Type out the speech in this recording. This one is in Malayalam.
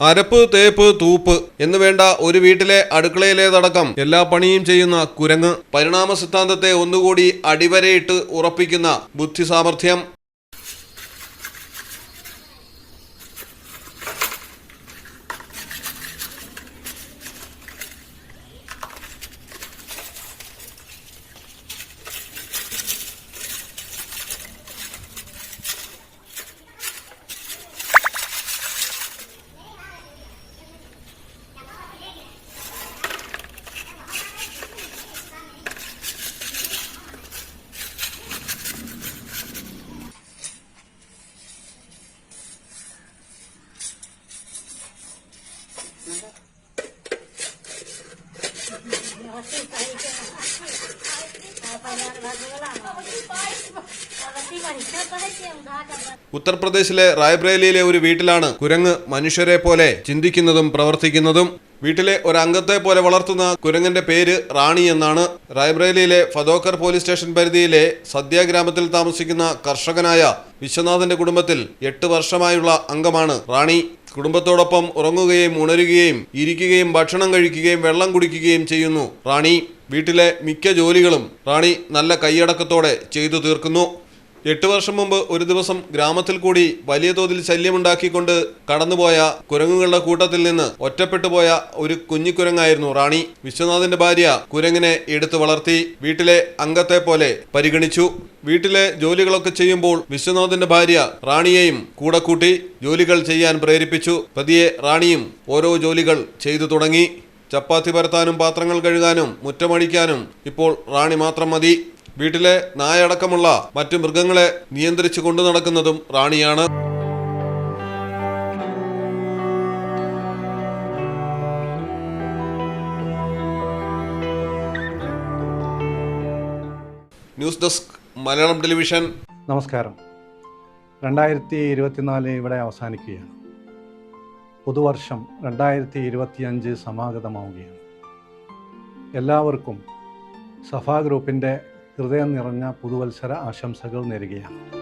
അരപ്പ് തേപ്പ് തൂപ്പ് എന്ന് വേണ്ട ഒരു വീട്ടിലെ അടുക്കളയിലേതടക്കം എല്ലാ പണിയും ചെയ്യുന്ന കുരങ്ങ്. പരിണാമ സിദ്ധാന്തത്തെ ഒന്നുകൂടി അടിവരയിട്ട് ഉറപ്പിക്കുന്ന ബുദ്ധി സാമർഥ്യം ഉത്തർപ്രദേശിലെ റായ്ബ്രേലിയിലെ ഒരു വീട്ടിലാണ് കുരങ്ങ് മനുഷ്യരെ പോലെ ചിന്തിക്കുന്നതും പ്രവർത്തിക്കുന്നതും വീട്ടിലെ ഒരു അംഗത്തെ പോലെ വളർത്തുന്ന കുരങ്ങന്റെ പേര് റാണി എന്നാണ് റായ്ബ്രേലിയിലെ ഫതോക്കർ പോലീസ് സ്റ്റേഷൻ പരിധിയിലെ സദ്യ ഗ്രാമത്തിൽ താമസിക്കുന്ന കർഷകനായ വിശ്വനാഥന്റെ കുടുംബത്തിൽ എട്ട് വർഷമായുള്ള അംഗമാണ് റാണി. കുടുംബത്തോടൊപ്പം ഉറങ്ങുകയും ഉണരുകയും ഇരിക്കുകയും ഭക്ഷണം കഴിക്കുകയും വെള്ളം കുടിക്കുകയും ചെയ്യുന്നു റാണി. വീട്ടിലെ മിക്ക ജോലികളും റാണി നല്ല കൈയടക്കത്തോടെ ചെയ്തു തീർക്കുന്നു. എട്ട് വർഷം മുമ്പ് ഒരു ദിവസം ഗ്രാമത്തിൽ കൂടി വലിയ തോതിൽ ശല്യമുണ്ടാക്കിക്കൊണ്ട് കടന്നുപോയ കുരങ്ങുകളുടെ കൂട്ടത്തിൽ നിന്ന് ഒറ്റപ്പെട്ടുപോയ ഒരു കുഞ്ഞിക്കുരങ്ങായിരുന്നു റാണി. വിശ്വനാഥന്റെ ഭാര്യ കുരങ്ങിനെ എടുത്തു വളർത്തി വീട്ടിലെ അംഗത്തെ പോലെ പരിഗണിച്ചു. വീട്ടിലെ ജോലികളൊക്കെ ചെയ്യുമ്പോൾ വിശ്വനാഥന്റെ ഭാര്യ റാണിയെയും കൂടെ കൂട്ടി ജോലികൾ ചെയ്യാൻ പ്രേരിപ്പിച്ചു. പതിയെ റാണിയും ഓരോ ജോലികൾ ചെയ്തു തുടങ്ങി. ചപ്പാത്തി പരത്താനും പാത്രങ്ങൾ കഴുകാനും മുറ്റമടിക്കാനും ഇപ്പോൾ റാണി മാത്രം മതി. വീട്ടിലെ നായടക്കമുള്ള മറ്റു മൃഗങ്ങളെ നിയന്ത്രിച്ചു കൊണ്ടു നടക്കുന്നതും റാണിയാണ്. News desk Malayalam television. നമസ്കാരം. രണ്ടായിരത്തി ഇരുപത്തിനാല് ഇവിടെ അവസാനിക്കുകയാണ്. പുതുവർഷം രണ്ടായിരത്തി ഇരുപത്തിയഞ്ച് സമാഗതമാവുകയാണ്. എല്ലാവർക്കും സഫാ ഗ്രൂപ്പിന്റെ ഹൃദയം നിറഞ്ഞ പുതുവത്സര ആശംസകൾ നേരുകയാണ്.